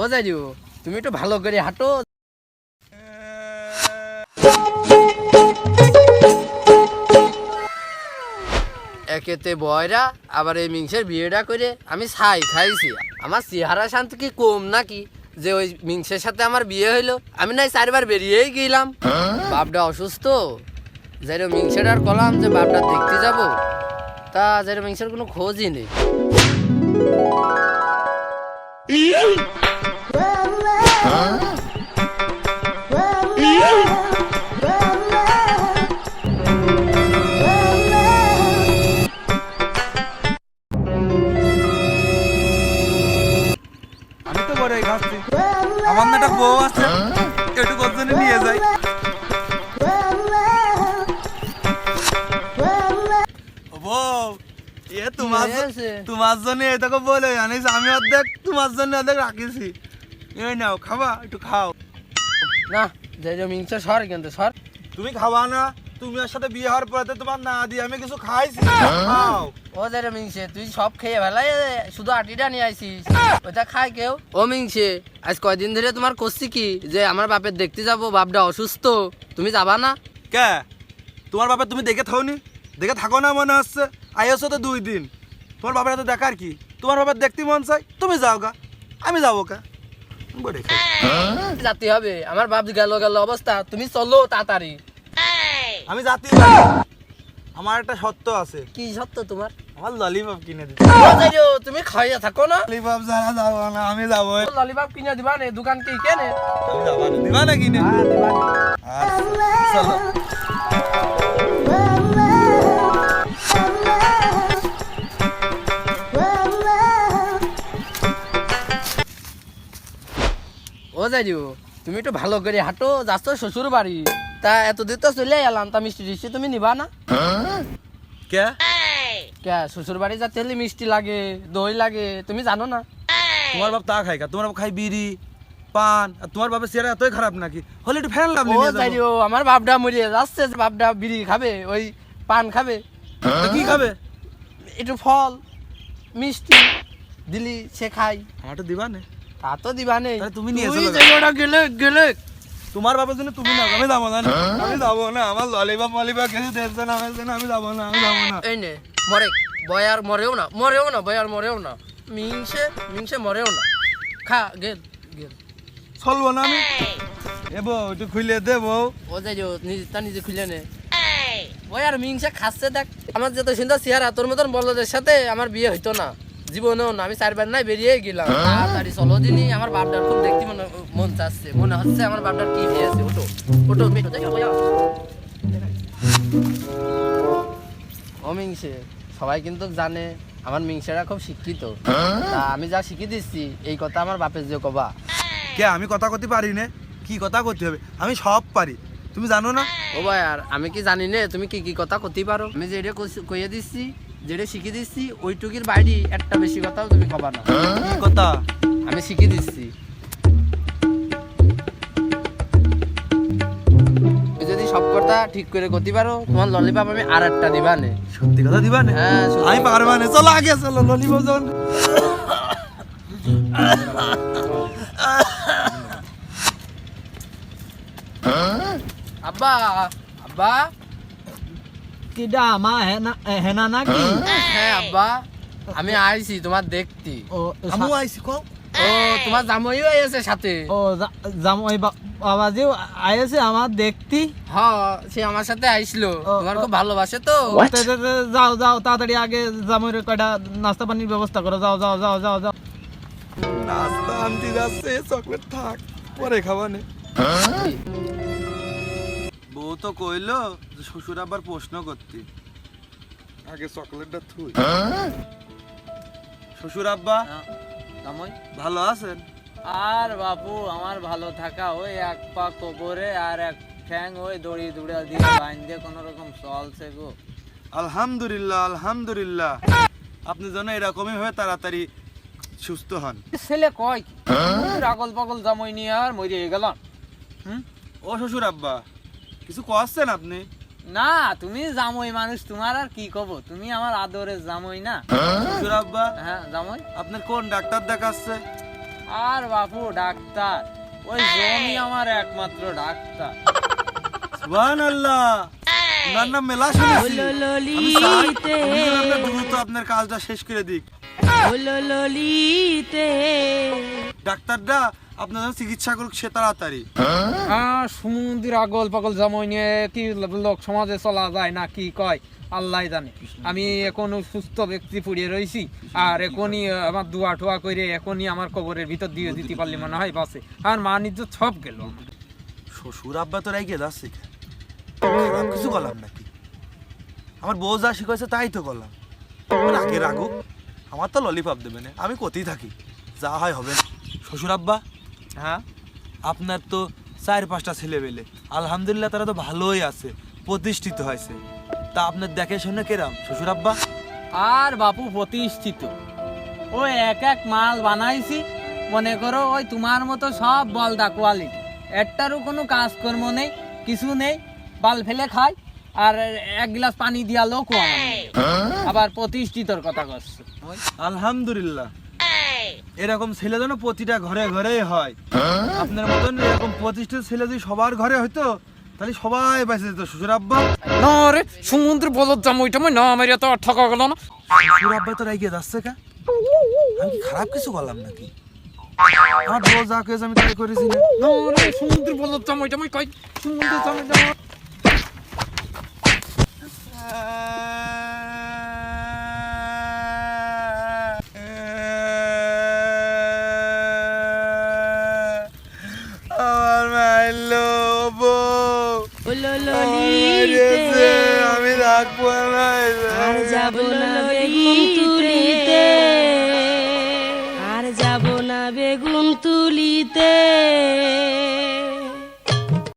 ও যাইও তুমি একটু ভালো করে হাঁটো। একেতে বয়রা, আবার এই মিংসের বিয়েটা করে আমি ছাই খাইছি। আমার চেহারা শান্ত কি কম নাকি? যে ওই মিংসের সাথে আমার বিয়ে হইল, আমি নাই চারবার বেরিয়েই গেলাম। বাপটা অসুস্থ? যাই মিংসের আর কলাম যে বাপটা দেখতে যাব, তা যাই মিংসের কোনো খোঁজই নেই। বউ আছে একটু কত নিয়ে যাই। বউ এ তোমার জন্য এটাকে বলে জানিস আমি অর্ধেক তোমার জন্য অর্ধেক রাখিছি। এই নাও খাবা একটু খাও। না যাই মিংসের সর কিন্তু সর। তুমি খাবা না তুমি ওর সাথে বিয়ে হওয়ার পরে তো তোমার না দিয়ে আমি কিছু খাইছি। খাও। ও যাই মিংসে তুই সব খেয়ে ফেলাই শুধু আটিটা নিয়ে আইছিস। ওইটা খায় কেউ? ও মিংসে আজ কয়দিন ধরে তোমার করছি কি? যে আমার বাপের দেখতে যাব বাপটা অসুস্থ তুমি যাবা না? কে? তোমার বাবা তুমি দেখে থাও নি দেখে থাকো না মনে হচ্ছে। আইসো তো দুই দিন। তোমার বাবার তো দেখার কি? তোমার বাবার দেখতে মন চাই তুমি যাও গা। আমি যাব কা? যাতে হবে আমার বাপ গেল গেল অবস্থা তুমি চলো তাড়াতাড়ি। আমি যাতে আমার একটা সত্য আছে। কি সত্য তোমার? আমার ললিপপ কিনে দিতে তুমি খাইয়া থাকো না? ললিপপ যারা যাব না আমি যাব। ললিপপ কিনে দিবা নে দোকান কি কেনে? আমি যাব না দিবা না কিনে? আচ্ছা, চলো। ও যাইও তুমি একটু ভালো করে হাঁটো যাচ্ছ শ্বশুর বাড়ি তা এতদিন তো চলে এলাম তা মিষ্টি টিষ্টি তুমি নিবা না? কে? কে শ্বশুর বাড়ি যাতে হলে মিষ্টি লাগে দই লাগে তুমি জানো না? তোমার বাপ তা খাই তোমার বাপ খাই বিড়ি পান আর তোমার বাপের চেহারা এতই খারাপ নাকি? হলে একটু ফ্যান লাভ ও আমার বাপডা মরিয়ে যাচ্ছে বাপডা বিড়ি খাবে ওই পান খাবে। কি খাবে? একটু ফল মিষ্টি দিলি সে খাই আমার তো দিবা না তা তো দিবা নেই তুমি নিয়ে ওটা গেলে গেলে। তোমার বাবার জন্য তুমি না আমি যাব না আমি যাব না আমার ললিপপ মলিপপ কিছু দেখছে না আমি যাব না আমি যাব না। এই নে মরে বয়ার মরেও না মরেও না বয়ার মরেও না। মিংসে মিংসে মরেও না। খা গেল গেল। চলবো না আমি? এবো একটু খুলে দেবো ও যাই যে নিজে তা নিজে খুলে নে। বয়ার মিংসে খাচ্ছে দেখ। আমার যত সুন্দর চেহারা তোর মতন বলদের সাথে আমার বিয়ে হইতো না। জীবনেও না আমি চারবার নাই বেরিয়ে গেলাম। তাড়াতাড়ি চলো দিনই আমার বাপটার খুব দেখতে মনে মন চাচ্ছে। মনে হচ্ছে আমার বাপটার কি হয়েছে ওটো ওটো মেটো যাই বয়া। ও মিংসে। সবাই কিন্তু জানে আমার মিংসেরা খুব শিক্ষিত। তা আমি যা শিখিয়ে দিচ্ছি এই কথা আমার বাপের যে কবা। কে আমি কথা করতে পারি না? কি কথা করতে হবে? আমি সব পারি। তুমি জানো না? ও ভাই আর আমি কি জানি না তুমি কি কি কথা করতেই পারো? আমি যেটা কইয়ে দিচ্ছি যেটা শিখিয়ে দিচ্ছি ওইটুকির বাইরে একটা বেশি কথাও তুমি কবা না। কি কথা? আমি শিখিয়ে দিচ্ছি। ঠিক করে করতে পারো। তোমার ললিপপ আমি আর একটা দিবা নে সত্যি কথা দিবা না হ্যাঁ, আমি পারবা না চলো আগে চলো ললিপপ যখন আব্বা আব্বা। কিডা আমা হেনা হেনা নাকি? হ্যাঁ আব্বা। আমি আইছি তোমার দেখতে। ও আমু আইছি কও। ও তোমার জামাইও আছে সাথে। ও যাম আইছে আমার দেখতি। হ সে আমার সাথে আইছিল ও, তোমার খুব ভালোবাসে তো? যাও যাও তাড়াতাড়ি আগে কয়টা নাস্তা পানির ব্যবস্থা করো যাও যাও যাও যাও যাও। নাস্তা আনতে যাচ্ছে চকলেট থাক পরে খাবা নে। বউ তো কইলো যে শ্বশুর আবার প্রশ্ন করতে। আগে চকলেটটা থুই। শ্বশুর আব্বা জামাই। ভালো আছেন? আর বাপু আমার ভালো থাকা ওই এক পা কবরে আর এক ঠ্যাং ওই দড়ি দুড়া দিয়ে লাইন দিয়ে কোনো রকম চলছে গো। আলহামদুলিল্লাহ আলহামদুলিল্লাহ। আপনি যেন এরকমই হয়ে তাড়াতাড়ি সুস্থ হন। ছেলে কয় কি? রাগল পাগল জামাই নিয়ে আর মরিয়ে গেলাম। হুম? ও শ্বশুর আব্বা কিছু করছেন আপনি? না তুমি জামই মানুষ তোমার আর কি কব? তুমি আমার আদরের জামই না। শ্বশুর আব্বা হ্যাঁ জামই। আপনার কোন ডাক্তার দেখাচ্ছে? আর বাপু ডাক্তার। ওই জমি আমার একমাত্র ডাক্তার। সুবহানাল্লাহ। ওনার নাম মেলা শুনেছি আমি চাই উনি আপনার দ্রুত আপনার কাজটা শেষ করে দিক। ডাক্তাররা আপনার চিকিৎসা করুক সে তাড়াতাড়ি। সমুদ্রের আগল পাগল জামাই নিয়ে কি লোক সমাজে চলা যায় না কি কয়? আল্লাহ জানে। আমি এখনও সুস্থ ব্যক্তি পড়িয়ে রয়েছি আর এখনই আমার দুয়া টোয়া করে এখনই আমার কবরের ভিতর দিয়ে দিতে পারলে মনে হয় বাসে। আর মা নিজ সব গেল। শ্বশুর আব্বা তো রেগে যাচ্ছে কিছু করলাম নাকি? আমার বউ যা শিখাইছে তাই তো করলাম। রাগে রাগুক আমার তো ললিপপ দেবে না আমি কোথায় থাকি। যা হয় হবে। শ্বশুর আব্বা হ্যাঁ? আপনার তো চার পাঁচটা ছেলে পেলে আলহামদুলিল্লাহ তারা তো ভালোই আছে প্রতিষ্ঠিত হয়েছে। তা আপনার দেখে শুনে কেরাম শ্বশুর আব্বা? আর বাপু প্রতিষ্ঠিত। ওই এক এক মাল বানাইছি মনে করো ওই তোমার মতো সব বলদা কোয়ালিটি একটারও কোনো কাজকর্ম নেই কিছু নেই বাল ফেলে খায় আর এক গ্লাস পানি দিয়া লোক আবার প্রতিষ্ঠিতর কথা করছে ওই আলহামদুলিল্লাহ। এরকম ছেলে যেন প্রতিটা ঘরে ঘরেই হয়। আপনার মতন এরকম প্রতিষ্ঠিত ছেলে যদি সবার ঘরে হইতো তাহলে সবাই বেঁচে যেত। শ্বশুর আব্বা না রে সমুদ্র বলত জামাইটা মই না আমার এত ঠকা গেল না। শ্বশুর আব্বা তো রেগে যাচ্ছে কা? আমি কি খারাপ কিছু করলাম নাকি? আমার বউ যা কেস আমি তাই করেছি না। রে সমুদ্র বলত জামাইটা মই কই? সমুদ্র রাখব আর যাব না বেগুন তুলিতে। আর যাব না বেগুন তুলিতে।